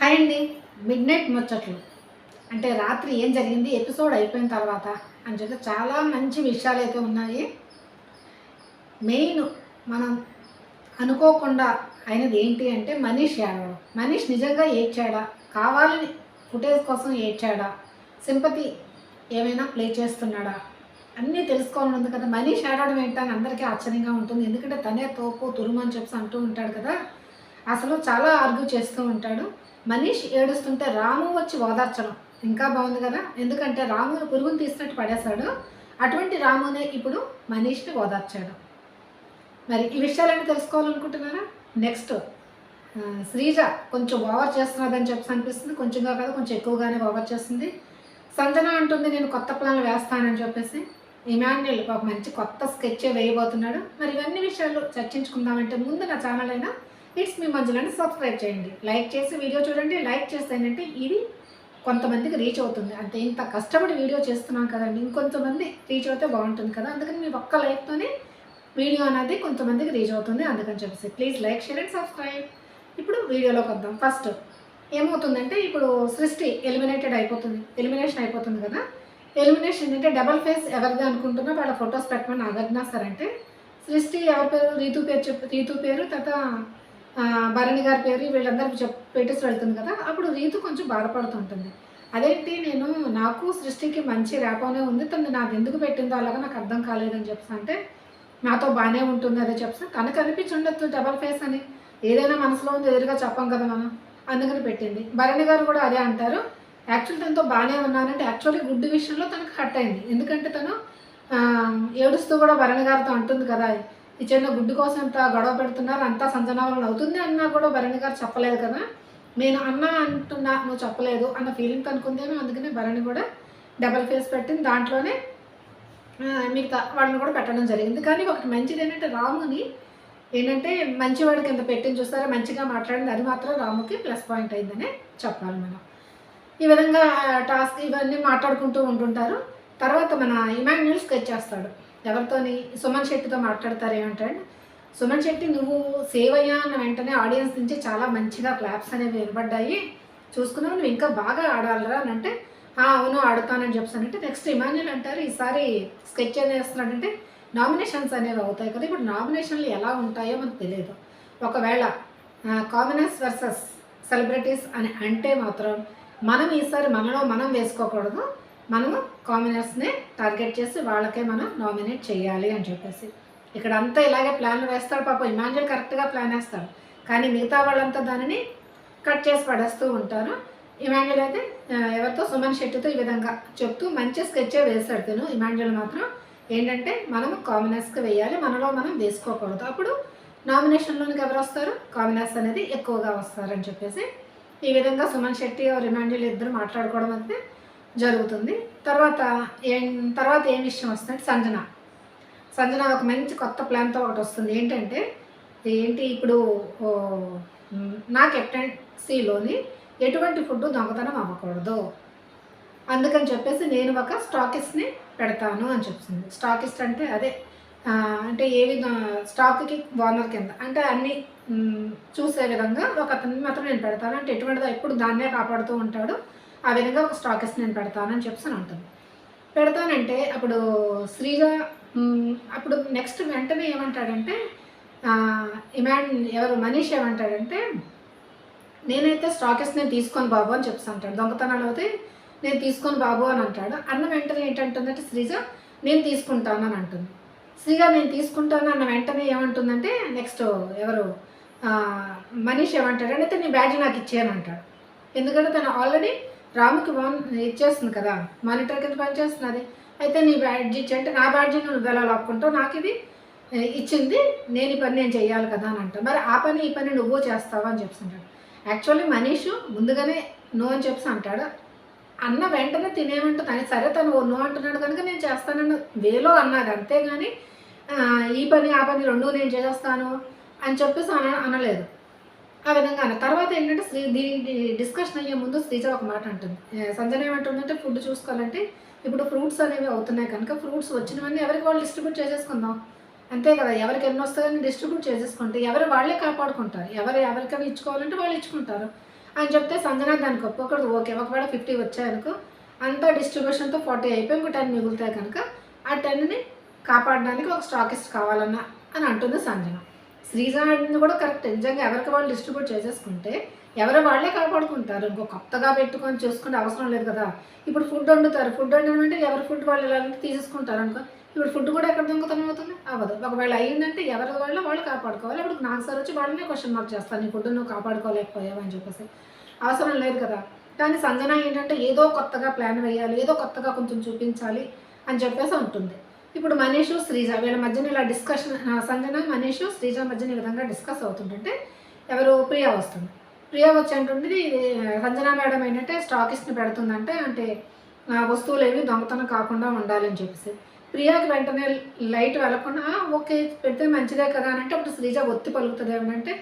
Hi అండి. Mid night ముచ్చట్లు. అంటే రాత్రి ఏం జరిగింది? ఎపిసోడ్ అయిపోయిన తర్వాత అని చెప్పి చాలా మంచి విషయాలు అయితే ఉన్నాయి. మెయిన్ మనం అనుకోకుండా అయినది ఏంటి అంటే మనీష్ ఏడవడం మనీష్ నిజంగా ఏడ్చాడా? కావాలని ఫుటేజ్ కోసం ఏడ్చాడా? సింపతి ఏమైనా ప్లే చేస్తున్నాడా? అన్నీ తెలుసుకోవాలని ఉంది కదా. మనీష్ ఏడవడం ఏంటని అందరికీ ఆశ్చర్యంగా ఉంటుంది. ఎందుకంటే తనే తోపు తురుము అని చెప్పి అంటూ ఉంటాడు కదా. అసలు చాలా ఆర్గ్యూ చేస్తూ ఉంటాడు. మనీష్ ఏడుస్తుంటే రాము వచ్చి ఓదార్చడం. ఇంకా బాగుంది కదా? ఎందుకంటే రాముని పురుగుని తీసినట్టు పడేశాడు. అటువంటి రామునే ఇప్పుడు మనీష్ని ఓదార్చాడు. మరి ఈ విషయాలన్నీ తెలుసుకోవాలనుకుంటున్నారా? నెక్స్ట్ శ్రీజ కొంచెం ఓవర్ చేస్తున్నదని చెప్పి అనిపిస్తుంది. కొంచెంగా కాదు కొంచెం ఎక్కువగానే ఓవర్ చేస్తుంది. సంజన అంటుంది నేను కొత్త ప్లాన్లు వేస్తానని చెప్పేసి. ఇమాన్యుల్ ఒక మంచి కొత్త స్కెచ్ వేయబోతున్నాడు. మరి ఇవన్నీ విషయాలు చర్చించుకుందామంటే ముందు నా ఛానల్ అయినా ఇట్స్ మీ మంజులని సబ్స్క్రైబ్ చేయండి. లైక్ చేసి వీడియో చూడండి లైక్ చేస్తే ఏంటంటే ఇది కొంతమందికి రీచ్ అవుతుంది. అంటే ఇంత కష్టపడి వీడియో చేస్తున్నాం కదండి ఇంకొంతమంది రీచ్ అవుతే బాగుంటుంది కదా. అందుకని మీ ఒక్క లైక్తోనే వీడియో అనేది కొంతమందికి రీచ్ అవుతుంది అందుకని చెప్పేసి please like share and subscribe ఇప్పుడు వీడియోలోకి వద్దాం. ఫస్ట్ ఏమవుతుందంటే ఇప్పుడు సృష్టి ఎలిమినేటెడ్ అయిపోతుంది. ఎలిమినేషన్ అయిపోతుంది కదా. ఎలిమినేషన్ ఏంటంటే డబల్ ఫేస్ ఎవరిది అనుకుంటున్నా వాళ్ళ ఫొటోస్ పెట్టమని అడగనా సార్ అంటే సృష్టి ఎవరి పేరు? రీతు పేరు చెప్ రీతు పేరు తర్వాత భరణి గారి పేరు వీళ్ళందరికీ చెప్ పెట్టేసి వెళ్తుంది కదా అప్పుడు రీతు కొంచెం బాధపడుతుంటుంది అదేంటి నేను నాకు సృష్టికి మంచి రేపనే ఉంది తను నాకు ఎందుకు పెట్టిందో అలాగా నాకు అర్థం కాలేదని చెప్పేసి అంటే నాతో బాగానే ఉంటుంది అదే చెప్పేసి తనకు అనిపించి ఉండొచ్చు డబల్ ఫేస్ అని. ఏదైనా మనసులో ఉంది ఎదురుగా చెప్పాం కదా మనం అందుకని పెట్టింది. భరణి గారు కూడా అదే అంటారు. యాక్చువల్ తనతో బాగానే ఉన్నానంటే యాక్చువల్లీ గుడ్డు విషయంలో తనకు హట్ అయింది. ఎందుకంటే తను ఏడుస్తూ కూడా భరణి గారితో అంటుంది కదా ఈ చిన్న గుడ్డు కోసం ఇంత గొడవ పెడుతున్నారు అంతా సంజనావరణ అవుతుంది అన్నా కూడా భరణి గారు చెప్పలేదు కదా? నేను అన్నా అంటున్నా నువ్వు చెప్పలేదు అన్న ఫీలింగ్ తనుకుందేమో అందుకనే భరణి కూడా డబల్ ఫేస్ పెట్టింది. దాంట్లోనే మిగతా వాళ్ళని కూడా పెట్టడం జరిగింది. కానీ ఒకటి మంచిది ఏంటంటే రాముని ఏంటంటే మంచివాడి కింద పెట్టింది చూస్తారా? మంచిగా మాట్లాడింది అది మాత్రం రాముకి ప్లస్ పాయింట్ అయిందనే చెప్పాలి మనం. ఈ విధంగా టాస్క్ ఇవన్నీ మాట్లాడుకుంటూ ఉంటుంటారు. తర్వాత మన ఇమాన్యుల్ స్కెచ్ చేస్తాడు. ఎవరితోని? సుమన్ శెట్టితో మాట్లాడతారేమంటాడు సుమన్ శెట్టి నువ్వు సేవ్ అయ్యా అన్న వెంటనే ఆడియన్స్ నుంచి చాలా మంచిగా క్లాప్స్ అనేవి వినబడ్డాయి. చూసుకున్నావు నువ్వు ఇంకా బాగా ఆడాలరా అని అంటే అవును ఆడతానని చెప్పానంటే నెక్స్ట్ ఇమాన్యుల్ అంటారు ఈసారి స్కెచ్ అనేది చేస్తున్నాడంటే నామినేషన్స్ అనేవి అవుతాయి కదా ఇప్పుడు నామినేషన్లు ఎలా ఉంటాయో మనకు తెలియదు. ఒకవేళ కామనర్స్ వర్సెస్ సెలబ్రిటీస్ అని అంటే మాత్రం మనం ఈసారి మనలో మనం వేసుకోకూడదు. మనము కామినర్స్ని టార్గెట్ చేసి వాళ్ళకే మనం నామినేట్ చేయాలి అని చెప్పేసి. ఇక్కడ అంతా ఇలాగే ప్లాన్లు వేస్తాడు పాపం. ఇమాన్యుల్ కరెక్ట్గా ప్లాన్ వేస్తాడు. కానీ మిగతా వాళ్ళంతా దానిని కట్ చేసి పడేస్తూ ఉంటారు. ఇమాన్యుల్ అయితే ఎవరితో? సుమన్ శెట్టితో ఈ విధంగా చెప్తూ మంచి స్కెచ్చే వేస్తాడు తను. ఇమాన్యుల్ మాత్రం ఏంటంటే మనం కామినర్స్కి వేయాలి. మనలో మనం వేసుకోకూడదు. అప్పుడు నామినేషన్లోనికి ఎవరు వస్తారు? కామినర్స్ అనేది ఎక్కువగా వస్తారని చెప్పేసి ఈ విధంగా సుమన్ శెట్టి రిమాండ్యులు ఇద్దరు మాట్లాడుకోవడం అయితే జరుగుతుంది. తర్వాత ఏం తర్వాత ఏం విషయం వస్తుందంటే సంజన. సంజన ఒక మంచి కొత్త ప్లాన్తో ఒకటి వస్తుంది. ఏంటంటే ఏంటి ఇప్పుడు నా కెప్టెన్సీలోని ఎటువంటి ఫుడ్ దొంగతనం అవ్వకూడదు. అందుకని చెప్పేసి నేను ఒక స్టాకిస్ట్ని పెడతాను అని చెప్తుంది. స్టాకిస్ట్ అంటే అదే అంటే ఏవి విధంగా స్టాక్కి ఓనర్ కింద. అంటే అన్ని చూసే విధంగా ఒక అతన్ని మాత్రం నేను పెడతాను. అంటే ఎటువంటిదో ఎప్పుడు దాన్నే కాపాడుతూ ఉంటాడు. ఆ విధంగా ఒక స్టాకిస్ట్ నేను పెడతానని చెప్పి అని అంటుంది. పెడతానంటే అప్పుడు శ్రీజ అప్పుడు నెక్స్ట్ వెంటనే ఏమంటాడంటే ఇమాన్ ఎవరు మనీష్ ఏమంటాడంటే నేనైతే స్టాకిస్ట్ నేను తీసుకొని బాబు అని చెప్పి అంటాడు. దొంగతనాలు అయితే నేను తీసుకొని బాబు అని అంటాడు. అన్న వెంటనే ఏంటంటుందంటే శ్రీజ నేను తీసుకుంటాను అని అంటుంది. శ్రీజ నేను తీసుకుంటాను అన్న వెంటనే ఏమంటుందంటే నెక్స్ట్ ఎవరు మనీష్ ఏమంటాడు అయితే నీ బ్యాడ్జ్ నాకు ఇచ్చేయని అంటాడు. ఎందుకంటే తను ఆల్రెడీ రాముకి వాన్ ఇచ్చేస్తుంది కదా. మానిటర్ కింద పనిచేస్తున్నది అయితే నీ బ్యాడ్జీ ఇచ్చి అంటే నా బ్యాడ్జీ నువ్వు ఎలా లాక్కుంటావు? నాకు ఇది ఇచ్చింది. నేను ఈ పని నేను చేయాలి కదా అని అంటాను మరి ఆ పని ఈ పని నువ్వు చేస్తావా అని చెప్తుంటాడు. యాక్చువల్లీ మనీష్ ముందుగానే నో అని చెప్పి అంటాడు. అన్న వెంటనే తినేమంటుంది అని సరే తను నో అంటున్నాడు కనుక నేను చేస్తానని వేలో అన్నది అంతేగాని ఈ పని ఆ పని రెండు నేను చేస్తాను అని చెప్పేసి అన అనలేదు. ఆ విధంగా అన్న తర్వాత ఏంటంటే శ్రీ దీని డిస్కషన్ అయ్యే ముందు శ్రీజ ఒక మాట అంటుంది. సంజన ఏమంటుందంటే ఫుడ్ చూసుకోవాలంటే ఇప్పుడు ఫ్రూట్స్ అనేవి అవుతున్నాయి కనుక ఫ్రూట్స్ వచ్చినవన్నీ ఎవరికి వాళ్ళు డిస్ట్రిబ్యూట్ చేసేసుకుందాం. అంతే కదా ఎవరికి ఎన్ని వస్తుందని డిస్ట్రిబ్యూట్ చేసేసుకుంటే ఎవరు వాళ్ళే కాపాడుకుంటారు. ఎవరు ఎవరికైనా ఇచ్చుకోవాలంటే వాళ్ళు ఇచ్చుకుంటారు. అని చెప్తే సంజన దానికి ఒప్పుకోకూడదు. ఓకే ఒకవేళ ఫిఫ్టీ వచ్చాయనుకో అంతా డిస్ట్రిబ్యూషన్తో ఫార్టీ అయిపోయి ఇంకో టెన్ మిగులుతాయి కనుక ఆ టెన్ని కాపాడడానికి ఒక స్టాకిస్ట్ కావాలన్నా అని అంటుంది సంజన. శ్రీజ అడిగింది కూడా కరెక్ట్ నిజంగా ఎవరికి వాళ్ళు డిస్ట్రిబ్యూట్ చేసేసుకుంటే ఎవరు వాళ్ళే కాపాడుకుంటారు. ఇంకో కొత్తగా పెట్టుకొని చూసుకుంటే అవసరం లేదు కదా. ఇప్పుడు ఫుడ్ వండుతారు. ఫుడ్ వండమంటే ఎవరి ఫుడ్ వాళ్ళు ఇలా తీసేసుకుంటారు అనుకో. ఇప్పుడు ఫుడ్ కూడా ఎక్కడ దొంగతనం అవుతుంది? అవ్వదు. ఒకవేళ అయ్యిందంటే ఎవరి వాళ్ళు వాళ్ళు కాపాడుకోవాలి. అప్పుడు నాకు సార్ వచ్చి వాళ్ళనే క్వశ్చన్ మార్క్ చేస్తాను నీ ఫుడ్ నువ్వు కాపాడుకోలేకపోయావు అని చెప్పేసి. అవసరం లేదు కదా. కానీ సంజన ఏంటంటే ఏదో కొత్తగా ప్లాన్ వేయాలి. ఏదో కొత్తగా కొంచెం చూపించాలి అని చెప్పేసి ఉంటుంది. ఇప్పుడు మనీష్ శ్రీజ వీళ్ళ మధ్యన ఇలా డిస్కషన్ సంజన మనీష్ శ్రీజ మధ్యన ఈ విధంగా డిస్కస్ అవుతుంటుంటే ఎవరు? ప్రియా వస్తుంది. ప్రియా వచ్చి అంటుంది సంజనా సంజన మేడం ఏంటంటే స్టాకిస్ట్ని పెడుతుందంటే అంటే వస్తువులు ఏవి దొంగతనం కాకుండా ఉండాలని చెప్పేసి. ప్రియాకి వెంటనే లైట్ వెళ్ళకుండా ఓకే పెడితే మంచిదే కదా అని అంటే అప్పుడు శ్రీజ ఒత్తి పలుకుతుంది ఏమంటే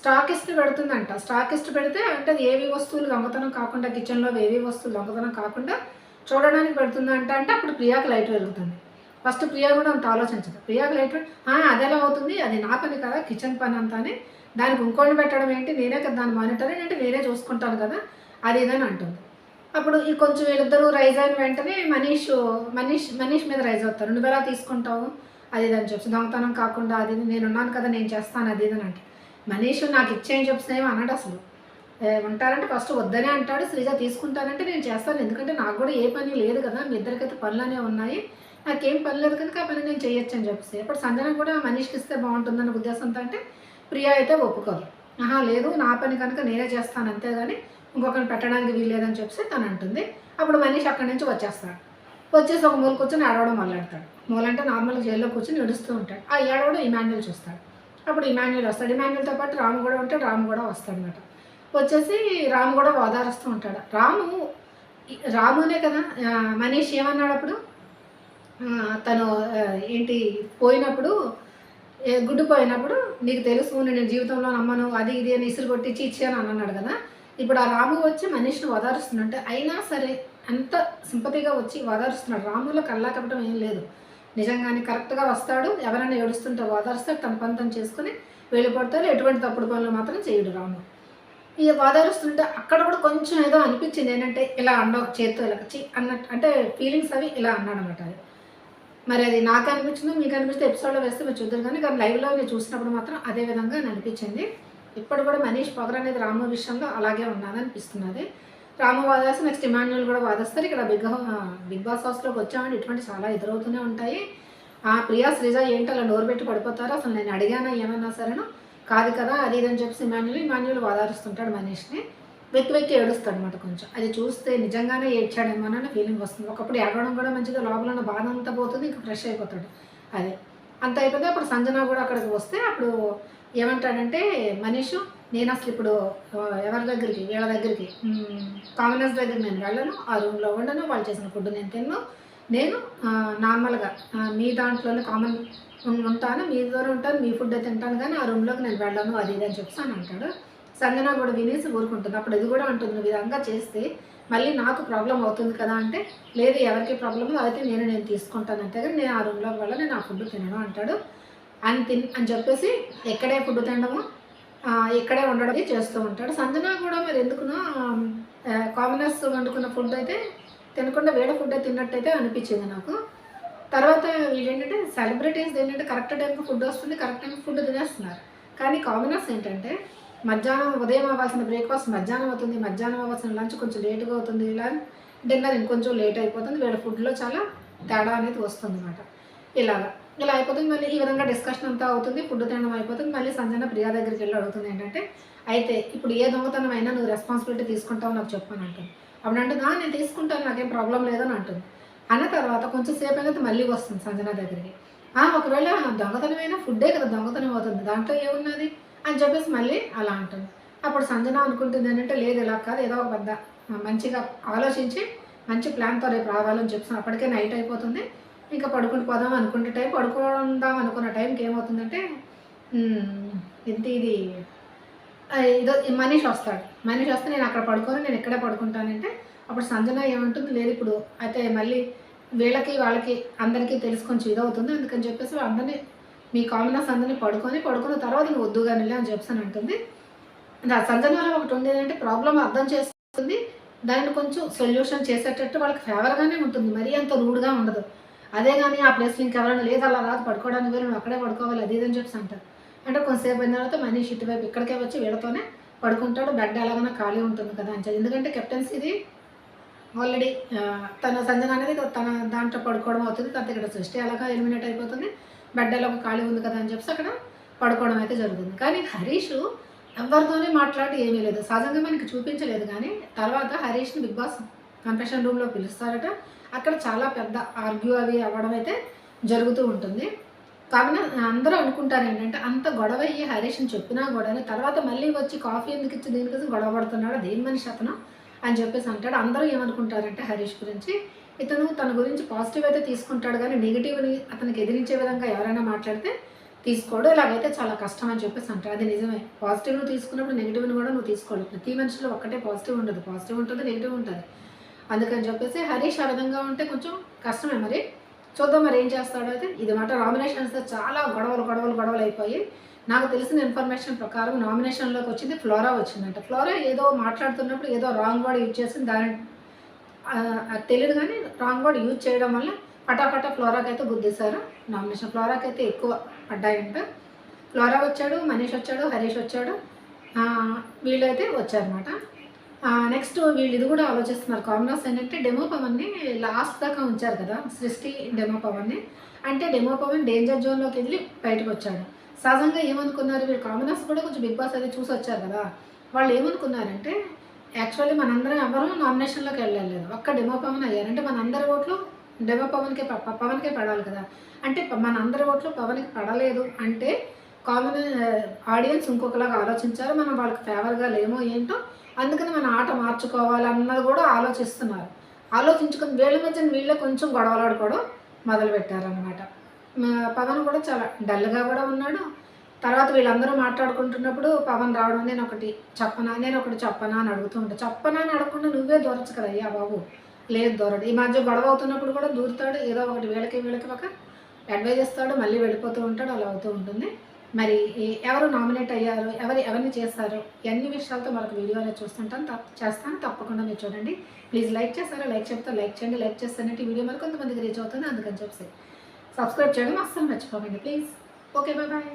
స్టాకిస్ట్ పెడుతుందంట. స్టాకిస్ట్ పెడితే అంటే అది ఏవి వస్తువులు దొంగతనం కాకుండా కిచెన్లో ఏవి వస్తువులు దొంగతనం కాకుండా చూడడానికి పెడుతుందంట అంటే అప్పుడు ప్రియాకి లైట్ వెలుగుతుంది. ఫస్ట్ ప్రియా కూడా అంత ఆలోచించదు. ప్రియాకి లేటువంటి వెలు- "ఆ, అవుతుంది? అది నా పని కదా కిచెన్ పని అంతా అని దానికి ఇంకోటి పెట్టడం ఏంటి? నేనే కదా దాన్ని మానిటరింగ్ అంటే నేనే చూసుకుంటాను కదా. అది ఇదని అంటుంది. అప్పుడు ఈ కొంచెం వీళ్ళిద్దరూ రైజ్ అయిన వెంటనే మనీష్ మనీష్ మనీష్ మీద రైజ్ అవుతారు. నువ్వు ఎలా తీసుకుంటావు? అది ఇది అని చెప్పి దొంగతనం కాకుండా అది నేనున్నాను నేను ఉన్నాను కదా నేను చేస్తాను అది ఇది అని అంటే మనీష్ నాకు ఇచ్చేయని ఏమో అన్నాడు అసలు. ఉంటారంటే ఫస్ట్ వద్దనే అంటాడు శ్రీజ తీసుకుంటానంటే నేను చేస్తాను ఎందుకంటే నాకు కూడా ఏ పని లేదు కదా మీ ఇద్దరికైతే పనులనే ఉన్నాయి. నాకేం పని లేదు కనుక ఆ పని నేను చేయొచ్చు అని చెప్పేసి. అప్పుడు సంజన కూడా మనిషికి ఇస్తే బాగుంటుందన్న ఉద్దేశంతో అంటే ప్రియా అయితే ఒప్పుకోదు. ఆహా లేదు నా పని కనుక నేనే చేస్తాను అంతేగాని ఇంకొకరిని పెట్టడానికి వీల్లేదని చెప్పేసి తను అంటుంది. అప్పుడు మనీష్ అక్కడి నుంచి వచ్చేస్తాడు. వచ్చేసి ఒక మూల కూర్చొని ఏడవడం మొదలెడతాడు. మూలంటే నార్మల్గా జైల్లో కూర్చొని నడుస్తూ ఉంటాడు. ఆ ఏడవడం ఇమాన్యుల్ చూస్తాడు. అప్పుడు ఇమాన్యుల్ వస్తాడు. ఇమాన్యుల్తో పాటు రాము కూడా ఉంటే రాము కూడా వస్తాడు అనమాట వచ్చేసి రాము కూడా ఓదారుస్తూ ఉంటాడు. రాము రామునే కదా మనీష్ ఏమన్నాడు అప్పుడు? తను ఏంటి పోయినప్పుడు ఏ, గుడ్డు పోయినప్పుడు నీకు తెలుసు నేను జీవితంలో నమ్మను అది ఇది అని ఇసురు కొట్టి ఇచ్చి అని అన్నాడు కదా. ఇప్పుడు ఆ రాము వచ్చి మనిషిని ఓదారుస్తున్నట్టే అయినా సరే అంత సింపతిగా వచ్చి ఓదారుస్తున్నాడు రాములో కల్లా కప్పటం ఏం లేదు. నిజంగానే కరెక్ట్గా వస్తాడు ఎవరైనా ఏడుస్తుంటే ఓదారుస్తాడు తన పని తను చేసుకుని వెళ్ళిపోతారు ఎటువంటి తప్పుడు పనులు మాత్రం చేయడు రాము. ఇక ఓదారుస్తుంటే అక్కడ కూడా కొంచెం ఏదో అనిపించింది ఏంటంటే ఇలా అండవు చేత్తో ఇలా చి అన్నట్టు అంటే ఫీలింగ్స్ అవి ఇలా అన్నాడు అనమాట మరి అది నాకు అనిపించిందో మీకు అనిపిస్తే ఎపిసోడ్లో వేస్తే మీరు చూద్దరు. కానీ కానీ లైవ్లో మీరు చూసినప్పుడు మాత్రం అదే విధంగా అనిపించింది. ఇప్పుడు కూడా మనీష్ పొగర్ అనేది రాము విషయంలో అలాగే ఉన్నది అనిపిస్తున్నది రాము వాదాసి నెక్స్ట్ ఇమాన్యుల్ కూడా వాదిస్తారు. ఇక్కడ బిగ్ బిగ్ బాస్ హౌస్లోకి వచ్చామంటే ఇటువంటి చాలా ఎదురవుతూనే ఉంటాయి. ఆ ప్రియా శ్రీజ ఏంటి అలా నోరు పెట్టి పడిపోతారు? అసలు నేను అడిగానా ఏమన్నా సరేను? కాదు కదా అది ఇది అని చెప్పేసి ఇమాన్యుల్ ఇమాన్యుల్ వాదారుస్తుంటాడు మనీష్ని. వెక్కి వెక్కి ఏడుస్తాడు అనమాట కొంచెం. అది చూస్తే నిజంగానే ఏడ్చాడేమోనని ఫీలింగ్ వస్తుంది. ఒకప్పుడు ఏడవడం కూడా మంచిగా లోపల ఉన్న బాధ అంతా పోతుంది ఇంకా ఫ్రెష్ అయిపోతాడు. అదే. అంత అయిపోతే అప్పుడు సంజన కూడా అక్కడికి వస్తే అప్పుడు ఏమంటాడంటే మనీష్ నేను అసలు ఇప్పుడు ఎవరి దగ్గరికి వీళ్ళ దగ్గరికి కామనర్స్ దగ్గర నేను వెళ్ళను ఆ రూమ్లో ఉండను వాళ్ళు చేసిన ఫుడ్ నేను తిన్ను నేను నార్మల్గా మీ దాంట్లోనే కామన్ ఉంటాను మీ దగ్గర ఉంటాను మీ ఫుడ్ తింటాను కానీ ఆ రూమ్లోకి నేను వెళ్ళను అది ఇది అని చెప్పి అని అంటాడు. సంజన కూడా వినేసి ఊరుకుంటుంది. అప్పుడు ఇది కూడా అంటుంది "నువ్వు విధంగా చేస్తే మళ్ళీ నాకు ప్రాబ్లం అవుతుంది కదా అంటే లేదు ఎవరికి ప్రాబ్లం అయితే నేను నేను తీసుకుంటాను అంతే కానీ నేను ఆ రూమ్లో వల్ల నేను ఆ ఫుడ్ తినను అంటాడు. అని తిన్ అని చెప్పేసి ఎక్కడే ఫుడ్ తినడము ఇక్కడే ఉండడం చేస్తూ ఉంటాడు. సంజన కూడా మరి ఎందుకునో కామనర్స్ వండుకున్న ఫుడ్ అయితే తినకుండా వేడ ఫుడ్ తిన్నట్టయితే అనిపించింది నాకు. తర్వాత వీళ్ళు ఏంటంటే సెలబ్రిటీస్ ఏంటంటే కరెక్ట్ టైంకి ఫుడ్ వస్తుంది కరెక్ట్ టైంకి ఫుడ్ తినేస్తున్నారు. కానీ కామనర్స్ ఏంటంటే మధ్యాహ్నం ఉదయం అవ్వాల్సిన బ్రేక్ఫాస్ట్ మధ్యాహ్నం అవుతుంది. మధ్యాహ్నం అవ్వాల్సిన లంచ్ కొంచెం లేట్గా అవుతుంది. ఇలా డిన్నర్ ఇంకొంచెం లేట్ అయిపోతుంది. వీళ్ళ ఫుడ్లో చాలా తేడా అనేది వస్తుంది అనమాట ఇలాగా. ఇలా అయిపోతుంది. మళ్ళీ ఈ విధంగా డిస్కషన్ అంతా అవుతుంది. ఫుడ్ తినడం అయిపోతుంది. మళ్ళీ సంజన ప్రియా దగ్గరికి వెళ్ళి అడుగుతుంది ఏంటంటే అయితే ఇప్పుడు ఏ దొంగతనం అయినా నువ్వు రెస్పాన్సిబిలిటీ తీసుకుంటావు నాకు చెప్పాను అంటుంది. అప్పుడు అంటుందా నేను తీసుకుంటాను. నాకేం ప్రాబ్లం లేదని అంటుంది. అన్న తర్వాత కొంచెం సేపు అయినది మళ్ళీ వస్తుంది సంజన దగ్గరికి. ఒకవేళ దొంగతనమైనా ఫుడ్డే కదా దొంగతనం అవుతుంది. దాంట్లో ఏమున్నది? అని చెప్పేసి మళ్ళీ అలా అంటుంది. అప్పుడు సంజన అనుకుంటుంది ఏంటంటే లేదు ఇలా కాదు. ఏదో ఒక పెద్ద మంచిగా ఆలోచించి మంచి ప్లాన్తో రేపు రావాలని చెప్పి అప్పటికే నైట్ అయిపోతుంది. ఇంకా పడుకుని పోదాం అనుకునే టైం పడుకుందాం అనుకున్న టైంకి ఏమవుతుందంటే ఎంత ఇంత ఇది? ఇదో మనీష్ వస్తాడు. మనీష్ వస్తే నేను అక్కడ పడుకొని నేను ఇక్కడే పడుకుంటానంటే అప్పుడు సంజన ఏమంటుంది లేదు ఇప్పుడు అయితే మళ్ళీ వీళ్ళకి వాళ్ళకి అందరికీ తెలుసుకొని ఇదవుతుంది అందుకని చెప్పేసి అందరినీ మీ కామనర్స్ అందరినీ పడుకొని పడుకున్న తర్వాత నువ్వు వద్దు కానీ అని చెప్పని అని ఆ నా వల్ల ఒకటి ఉండేదంటే ప్రాబ్లం అర్థం చేస్తుంది దాన్ని కొంచెం సొల్యూషన్ చేసేటట్టు వాళ్ళకి ఫేవర్గానే ఉంటుంది. మరీ అంత రూడ్గా ఉండదు. అదే కానీ ఆ ప్లేస్లో ఇంకెవరైనా లేదు అలా రాదు పడుకోవడానికి వేరు నువ్వు అక్కడే పడుకోవాలి అది ఇదని చెప్పి అంటారు. అంటే కొంతసేపు అయిన తర్వాత మనీష్ ఇటువైపు ఇక్కడికే వచ్చి వీళ్ళతోనే పడుకుంటాడు. బెడ్ ఎలాగైనా ఖాళీ ఉంటుంది కదా అని చెప్పి. ఎందుకంటే కెప్టెన్సీ ఇది ఆల్రెడీ తన సంజన అనేది తన దాంట్లో పడుకోవడం అవుతుంది. తర్వాత ఇక్కడ సృష్టి అలాగా ఎలిమినేట్ అయిపోతుంది. బెడ్డలో ఒక ఖాళీ ఉంది కదా అని చెప్పి అక్కడ పడుకోవడం అయితే జరుగుతుంది. కానీ హరీష్ ఎవరితోనే మాట్లాడి ఏమీ లేదు. సహజంగా మనకి చూపించలేదు కానీ తర్వాత హరీష్ని బిగ్ బాస్ కన్ఫెషన్ రూమ్లో పిలుస్తారట. అక్కడ చాలా పెద్ద ఆర్గ్యూ అవి అవ్వడం అయితే జరుగుతూ ఉంటుంది. కావున అందరూ అనుకుంటారు ఏంటంటే అంత గొడవ అయ్యి హరీష్ని చెప్పినా గొడవని తర్వాత మళ్ళీ వచ్చి కాఫీ ఎందుకు ఇచ్చి దీనికోసం గొడవ పడుతున్నాడు దేని మనిషి అతను అని చెప్పేసి అంటాడు. అందరూ ఏమనుకుంటారంటే హరీష్ గురించి ఇతను తన గురించి పాజిటివ్ అయితే తీసుకుంటాడు కానీ నెగిటివ్ని అతనికి ఎదిరించే విధంగా ఎవరైనా మాట్లాడితే తీసుకోడు. ఇలాగైతే చాలా కష్టం అని చెప్పేసి అంటారు. అది నిజమే. పాజిటివ్ నువ్వు తీసుకున్నప్పుడు నెగిటివ్ని కూడా నువ్వు తీసుకోవాలి ప్రతి మనిషిలో ఒక్కటే పాజిటివ్ ఉండదు. పాజిటివ్ ఉంటుంది నెగిటివ్ ఉంటుంది. అందుకని చెప్పేసి హరీష్ ఆ విధంగా ఉంటే కొంచెం కష్టమే మరి. చూద్దాం మరి ఏం చేస్తాడో అయితే. ఇది మాట నామినేషన్స్ చాలా గొడవలు గొడవలు గొడవలు అయిపోయి నాకు తెలిసిన ఇన్ఫర్మేషన్ ప్రకారం నామినేషన్లోకి వచ్చింది ఫ్లోరా వచ్చిందంట. ఫ్లోరా ఏదో మాట్లాడుతున్నప్పుడు ఏదో రాంగ్ వర్డ్ యూజ్ చేసింది. దాని తెలియదు కానీ రాంగ్ వర్డ్ యూజ్ చేయడం వల్ల పటాపటా ఫ్లోరాకి అయితే గుద్దేశారు. నామినేషన్ ఫ్లోరాకి అయితే ఎక్కువ పడ్డాయంట. ఫ్లోరా వచ్చాడు మనీష్ వచ్చాడు హరీష్ వచ్చాడు. వీళ్ళైతే వచ్చారనమాట నెక్స్ట్ వీళ్ళు ఇది కూడా ఆలోచిస్తున్నారు. కామనర్స్ ఏంటంటే డెమో పవన్ని లాస్ట్ దాకా ఉంచారు కదా సృష్టి డెమో పవన్ని అంటే డెమో పవన్ డేంజర్ జోన్లోకి వెళ్ళి బయటకు వచ్చాడు. సహజంగా ఏమనుకున్నారు వీళ్ళు? కామనర్స్ కూడా కొంచెం బిగ్ బాస్ అది చూసి వచ్చారు కదా. వాళ్ళు ఏమనుకున్నారంటే యాక్చువల్లీ మనందరం ఎవరూ నామినేషన్లోకి వెళ్ళలేదు. ఒక్క డెమో పవన్ అయ్యారంటే మనందరి ఓట్లు డెమో పవన్కే పవన్కే పడాలి కదా. అంటే మనందరి ఓట్లు పవన్కి పడలేదు అంటే కామన్ ఆడియన్స్ ఇంకొకలాగా ఆలోచించారు. మనం వాళ్ళకి ఫేవర్గా లేమో ఏంటో అందుకని మన ఆట మార్చుకోవాలన్నది కూడా ఆలోచిస్తున్నారు. ఆలోచించుకుని వీళ్ళ మధ్య వీళ్ళే కొంచెం గొడవలాడుకోవడం మొదలుపెట్టారనమాట పవన్ కూడా చాలా డల్గా కూడా ఉన్నాడు. తర్వాత వీళ్ళందరూ మాట్లాడుకుంటున్నప్పుడు పవన్ రావడం నేను ఒకటి చెప్పనా నేను ఒకటి చెప్పనా అని అడుగుతూ ఉంటా. చెప్పనా అని అడగకుండా నువ్వే దూరచ్చు కదా అయ్యా బాబు. లేదు దూరడు. ఈ మధ్య గొడవ అవుతున్నప్పుడు కూడా దూరుతాడు. ఏదో ఒకటి వీళ్ళకి వీళ్ళకి ఒక అడ్వైజ్ ఇస్తాడు మళ్ళీ వెళ్ళిపోతూ ఉంటాడు అలా అవుతూ ఉంటుంది. మరి ఎవరు నామినేట్ అయ్యారు? ఎవరు ఎవరిని చేస్తారు ఎన్ని విషయాలతో మనకు వీడియోలు చూస్తుంటాను. తప్ప చేస్తాను. తప్పకుండా మీరు చూడండి. ప్లీజ్ లైక్ చేస్తారా లైక్ చెప్తే లైక్ చేయండి. లైక్ చేస్తానంటే ఈ వీడియో మరి కొంతమందికి రీచ్ అవుతుంది. అందుకని చెప్పి సబ్స్క్రైబ్ చేయడం అస్సలు మర్చిపోకండి. Please okay bye bye